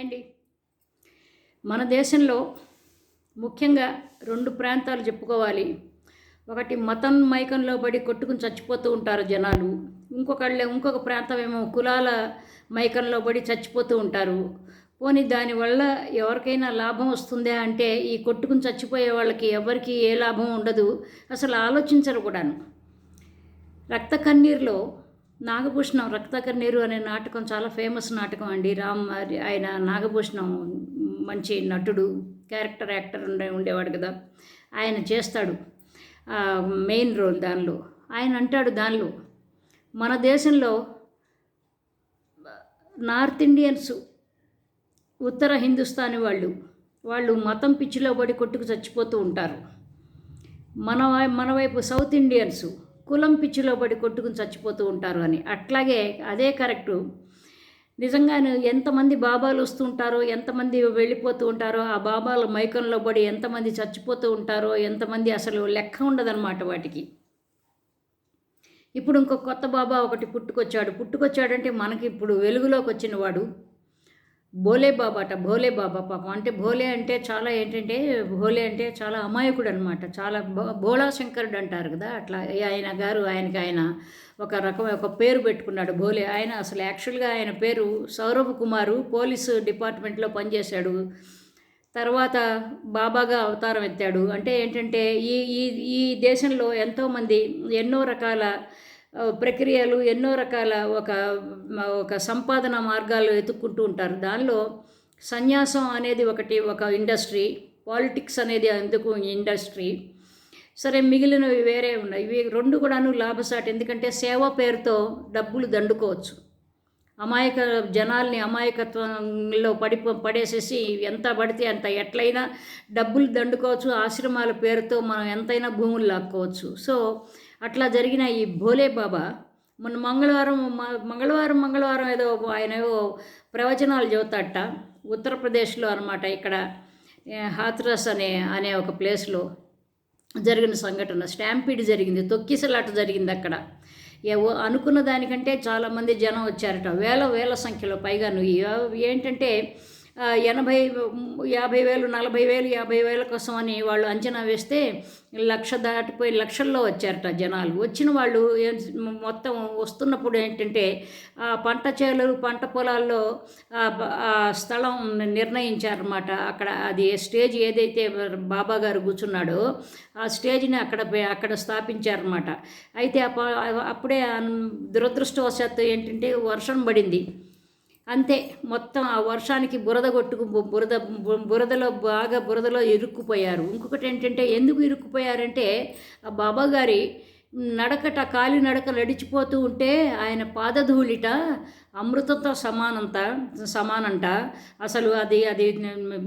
అండి మన దేశంలో ముఖ్యంగా రెండు ప్రాంతాలు చెప్పుకోవాలి. ఒకటి మతం మైకంలో పడి కొట్టుకుని చచ్చిపోతూ ఉంటారు జనాలు. ఇంకొకళ్ళే ఇంకొక ప్రాంతం ఏమో కులాల మైకంలో పడి చచ్చిపోతూ ఉంటారు. పోనీ దానివల్ల ఎవరికైనా లాభం వస్తుందా అంటే ఈ కొట్టుకుని చచ్చిపోయే వాళ్ళకి ఎవరికి ఏ లాభం ఉండదు. అసలు ఆలోచించరు కూడాను. రక్త కన్నీరులో నాగభూషణం రక్త అనే నాటకం చాలా ఫేమస్ నాటకం అండి. రామ్ మరి ఆయన నాగభూషణం మంచి నటుడు క్యారెక్టర్ యాక్టర్ ఉండే ఉండేవాడు కదా. ఆయన చేస్తాడు. మెయిన్ రోల్ దానిలో. ఆయన అంటాడు దానిలో మన దేశంలో నార్త్ ఇండియన్స్ ఉత్తర హిందుస్థానీ వాళ్ళు వాళ్ళు మతం పిచ్చిలో పడి కొట్టుకు చచ్చిపోతూ ఉంటారు. మన మన వైపు సౌత్ ఇండియన్స్ కులం పిచ్చిలో పడి కొట్టుకుని చచ్చిపోతూ ఉంటారు అని. అట్లాగే అదే కరెక్టు. నిజంగానే ఎంతమంది బాబాలు వస్తుంటారో ఎంతమంది వెళ్ళిపోతూ ఉంటారో ఆ బాబాల మైకంలో పడి ఎంతమంది చచ్చిపోతూ ఉంటారో ఎంతమంది అసలు లెక్క ఉండదన్నమాట వాటికి. ఇప్పుడు ఇంకో కొత్త బాబా ఒకటి పుట్టుకొచ్చాడు. పుట్టుకొచ్చాడంటే మనకి ఇప్పుడు వెలుగులోకి వచ్చిన వాడు భోలే బాబా అట భోలే బాబా పాపం. అంటే భోలే అంటే చాలా ఏంటంటే భోలే అంటే చాలా అమాయకుడు అనమాట చాలా భో- భోళా శంకరుడు అంటారు కదా అట్లా ఆయన గారు ఆయనకి ఆయన ఒక రకం ఒక పేరు పెట్టుకున్నాడు భోలే. ఆయన అసలు యాక్చువల్గా ఆయన పేరు సౌరభ్ కుమారు పోలీసు డిపార్ట్మెంట్లో పనిచేశాడు. తర్వాత బాబాగా అవతారం ఎత్తాడు. అంటే ఏంటంటే ఈ ఈ ఈ దేశంలో ఎంతోమంది ఎన్నో రకాల ప్రక్రియలు ఎన్నో రకాల ఒక ఒక సంపాదన మార్గాలు వెతుక్కుంటూ ఉంటారు. దానిలో సన్యాసం అనేది ఒకటి ఒక ఇండస్ట్రీ పాలిటిక్స్ అనేది అందుకు ఇండస్ట్రీ. సరే మిగిలినవి వేరే ఉన్నాయి. ఇవి రెండు కూడాను లాభసాటి ఎందుకంటే సేవ పేరుతో డబ్బులు దండుకోవచ్చు. అమాయక జనాల్ని అమాయకత్వంలో పడి పడేసేసి ఎంత పడితే అంత ఎట్లయినా డబ్బులు దండుకోవచ్చు. ఆశ్రమాల పేరుతో మనం ఎంతైనా భూములు లాక్కోవచ్చు. సో అట్లా జరిగిన ఈ భోలే బాబా మొన్న మంగళవారం మంగళవారం మంగళవారం ఏదో ఆయన ఏవో ప్రవచనాలు చెబుతాట ఉత్తరప్రదేశ్లో అనమాట ఇక్కడ హాత్రస్ అనే అనే ఒక ప్లేస్లో జరిగిన సంఘటన స్టాంపీడ్ జరిగింది తొక్కిసలాట జరిగింది అక్కడ. ఏవో అనుకున్న దానికంటే చాలామంది జనం వచ్చారట వేల వేల సంఖ్యలో పైగా నువ్వు ఏంటంటే ఎనభై యాభై వేలు నలభై వేలు యాభై వేల కోసం అని వాళ్ళు అంచనా వేస్తే లక్ష దాటిపోయి లక్షల్లో వచ్చారట జనాలు. వచ్చిన వాళ్ళు మొత్తం వస్తున్నప్పుడు ఏంటంటే ఆ పంట చేలు పంట పొలాల్లో ఆ స్థలం నిర్ణయించారన్నమాట. అక్కడ అది స్టేజ్ ఏదైతే బాబా గారు కూర్చున్నాడో ఆ స్టేజ్ని అక్కడ అక్కడ స్థాపించారన్నమాట. అయితే అప్పుడే దురదృష్టవశాత్తు ఏంటంటే వర్షం పడింది. అంతే మొత్తం ఆ వర్షానికి బురద కొట్టుకు బు- బురద బురదలో బాగా బురదలో ఇరుక్కుపోయారు. ఇంకొకటి ఏంటంటే ఎందుకు ఇరుక్కుపోయారంటే ఆ బాబా గారి నడకట కాలి నడక నడిచిపోతూ ఉంటే ఆయన పాదధూళిట అమృతంతో సమానంత సమానంట. అసలు అది అది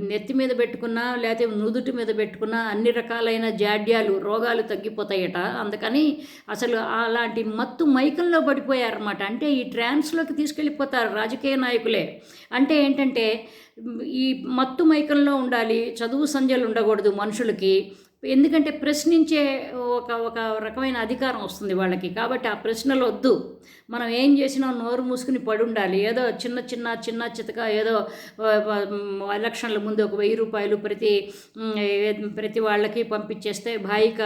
నెత్తి మీద పెట్టుకున్నా లేకపోతే నుదుటి మీద పెట్టుకున్నా అన్ని రకాలైన జాడ్యాలు రోగాలు తగ్గిపోతాయట. అందుకని అసలు అలాంటి మత్తు మైకంలో పడిపోయారన్నమాట. అంటే ఈ ట్రాన్స్లోకి తీసుకెళ్ళిపోతారు రాజకీయ నాయకులే. అంటే ఏంటంటే ఈ మత్తు మైకంలో ఉండాలి చదువు సంధ్యలు ఉండకూడదు మనుషులకి. ఎందుకంటే ప్రశ్నించే ఒక ఒక రకమైన అధికారం వస్తుంది వాళ్ళకి. కాబట్టి ఆ ప్రశ్నలు వద్దు. మనం ఏం చేసినా నోరు మూసుకుని పడి ఉండాలి ఏదో చిన్న చిన్న చిన్న చితక ఏదో ఎలక్షన్ల ముందు ఒక వెయ్యి రూపాయలు ప్రతి ప్రతి వాళ్ళకి పంపించేస్తే భాయిక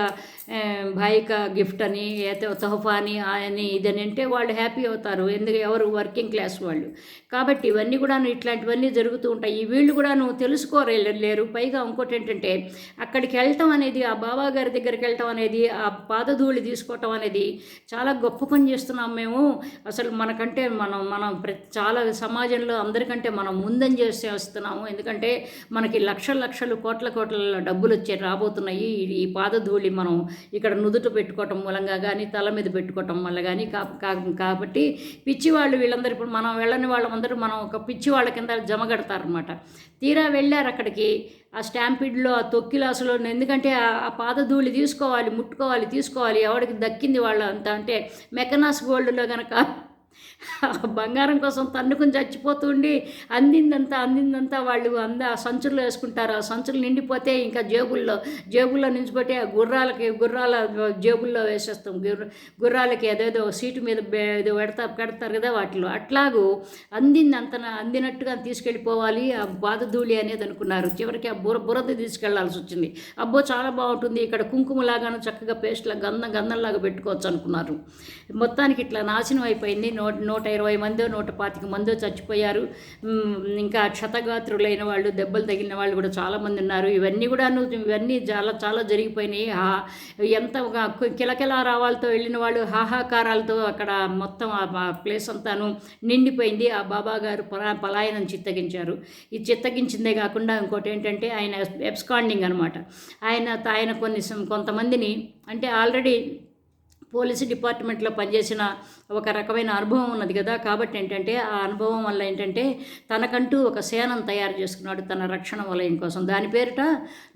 భాయిక గిఫ్ట్ అని ఏదో తోఫా అని అని ఇదని అంటే వాళ్ళు హ్యాపీ అవుతారు. ఎందుకు? ఎవరు? వర్కింగ్ క్లాస్ వాళ్ళు. కాబట్టి ఇవన్నీ కూడాను ఇట్లాంటివన్నీ జరుగుతూ ఉంటాయి. ఈ వీళ్ళు కూడాను తెలుసుకోలేరు. పైగా ఇంకోటి ఏంటంటే అక్కడికి వెళ్తాం అనే అనేది ఆ బాబా గారి దగ్గరికి వెళ్ళటం అనేది ఆ పాదధూళి తీసుకోవటం అనేది చాలా గొప్ప పని చేస్తున్నాం మేము. అసలు మనకంటే మనం మనం ప్రతి చాలా సమాజంలో అందరికంటే మనం ముందని చేసే వస్తున్నాము ఎందుకంటే మనకి లక్షల లక్షలు కోట్ల కోట్ల డబ్బులు వచ్చే రాబోతున్నాయి. ఈ- పాదధూళి మనం ఇక్కడ నుదుట పెట్టుకోవటం మూలంగా కానీ తల మీద పెట్టుకోవటం వల్ల కానీ కా- కా- కాబట్టి పిచ్చి వాళ్ళు వీళ్ళందరూ ఇప్పుడు మనం వెళ్ళని వాళ్ళందరూ మనం ఒక పిచ్చి వాళ్ళ కింద జమగడతారనమాట తీరా వెళ్ళారు అక్కడికి. ఆ స్టాంపిడ్లో ఆ తొక్కిలాసలో ఎందుకంటే ఆ- పాదధూళి తీసుకోవాలి ముట్టుకోవాలి తీసుకోవాలి ఎవరికి దక్కింది వాళ్ళంతా అంటే మెకనాస్ గోల్డ్లో కనుక బంగారం కోసం తన్నుకుని చచ్చిపోతుండి అందిందంతా అందిందంతా వాళ్ళు అంద ఆ సంచుల్లో వేసుకుంటారు. ఆ సంచులు నిండిపోతే ఇంకా జేబుల్లో జేబుల్లో నించిపోతే ఆ గుర్రాలకి గుర్రాల జేబుల్లో వేసేస్తాం. గుర్ర గుర్రాలకి ఏదేదో సీటు మీద ఏదో పెడతా పెడతారు కదా వాటిలో. అట్లాగూ అందిందంత అందినట్టుగా తీసుకెళ్ళిపోవాలి. ఆ బాధధూళి అనేది అనుకున్నారు. చివరికి ఆ బుర బురద తీసుకెళ్ళాల్సి వచ్చింది. అబ్బో చాలా బాగుంటుంది. ఇక్కడ కుంకుమలాగాను చక్కగా పేస్ట్లా గంధం గంధంలాగా పెట్టుకోవచ్చు అనుకున్నారు. మొత్తానికి ఇట్లా నాశనం అయిపోయింది. నో నూట ఇరవై మందో నూట పాతిక మందో చచ్చిపోయారు. ఇంకా క్షతగాత్రులైన వాళ్ళు దెబ్బలు తగిలిన వాళ్ళు కూడా చాలామంది ఉన్నారు. ఇవన్నీ కూడాను ఇవన్నీ చాలా చాలా జరిగిపోయినాయి. హా- ఎంత ఒక రావాలతో వెళ్ళిన వాళ్ళు హాహాకారాలతో అక్కడ మొత్తం ఆ ప్లేస్ అంతాను నిండిపోయింది. ఆ బాబా గారు పలా పలాయనం చిత్తగించారు. ఈ చిత్తగించిందే కాకుండా ఇంకోటి ఏంటంటే ఆయన ఎబ్స్కాండింగ్ అనమాట ఆయన ఆయన కొన్ని కొంతమందిని అంటే ఆల్రెడీ పోలీసు డిపార్ట్మెంట్లో పనిచేసిన ఒక రకమైన అనుభవం ఉన్నది కదా. కాబట్టి ఏంటంటే ఆ అనుభవం వల్ల ఏంటంటే తనకంటూ ఒక సేనను తయారు చేసుకున్నాడు తన రక్షణ వలయం కోసం. దాని పేరిట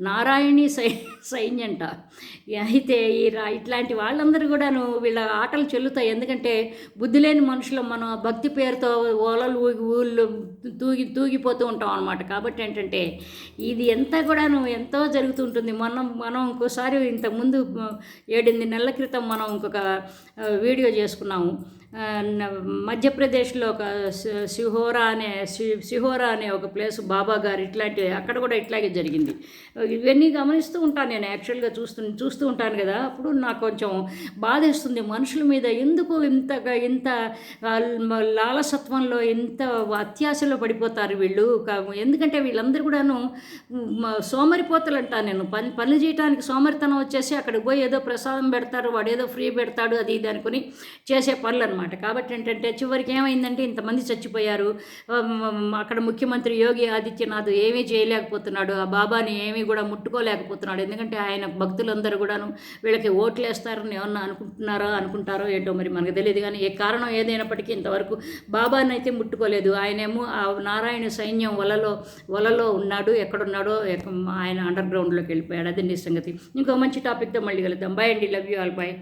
నారాయణి సై సైన్యంట. అయితే ఈ రా ఇట్లాంటి వాళ్ళందరూ కూడాను వీళ్ళ ఆటలు చెల్లుతాయి. ఎందుకంటే బుద్ధి లేని మనుషులు మనం భక్తి పేరుతో ఓలలు ఊళ్ళు తూగి తూగిపోతూ ఉంటాం అనమాట కాబట్టి ఏంటంటే ఇది ఎంత కూడాను ఎంతో జరుగుతుంటుంది. మనం మనం ఇంకోసారి ఇంతకుముందు ఏడెనిమిది నెలల క్రితం మనం ఇంకొక వీడియో చేసుకున్నాము. మధ్యప్రదేశ్లో ఒక సిహోరా అనే సి- సిహోరా అనే ఒక ప్లేస్ బాబా గారు ఇట్లాంటి అక్కడ కూడా ఇట్లాగే జరిగింది. ఇవన్నీ గమనిస్తూ ఉంటాను నేను యాక్చువల్గా చూస్తూ చూస్తూ ఉంటాను కదా అప్పుడు నాకు కొంచెం బాధేస్తుంది. మనుషుల మీద ఎందుకు ఇంతగా ఇంత లాలసత్వంలో ఇంత అత్యాశలో పడిపోతారు వీళ్ళు? ఎందుకంటే వీళ్ళందరూ కూడాను సోమరిపోతలు అంటాను నేను. పని పనులు చేయడానికి సోమరితనం వచ్చేసి అక్కడికి పోయి ఏదో ప్రసాదం పెడతారు వాడు ఏదో ఫ్రీ పెడతాడు అది ఇది అనుకుని చేసే పనులు అనమాట కాబట్టి ఏంటంటే చివరికి ఏమైందంటే ఇంతమంది చచ్చిపోయారు. అక్కడ ముఖ్యమంత్రి యోగి ఆదిత్యనాథ్ ఏమీ చేయలేకపోతున్నాడు. ఆ బాబాని ఏమీ కూడా ముట్టుకోలేకపోతున్నాడు. ఎందుకంటే ఆయన భక్తులందరూ కూడాను వీళ్ళకి ఓట్లు వేస్తారని ఏమన్నా అనుకుంటున్నారో అనుకుంటారో ఏంటో మరి మనకు తెలియదు. కానీ ఏ కారణం ఏదైనప్పటికీ ఇంతవరకు బాబాని అయితే ముట్టుకోలేదు. ఆయనేమో ఆ నారాయణ సైన్యం వలలో వలలో ఉన్నాడు ఎక్కడున్నాడో ఆయన అండర్ గ్రౌండ్లోకి వెళ్ళిపోయాడు. అది నీ సంగతి. ఇంకో మంచి టాపిక్తో మళ్ళీ కలుద్దాం. బాయ్ అండి. Love you all bye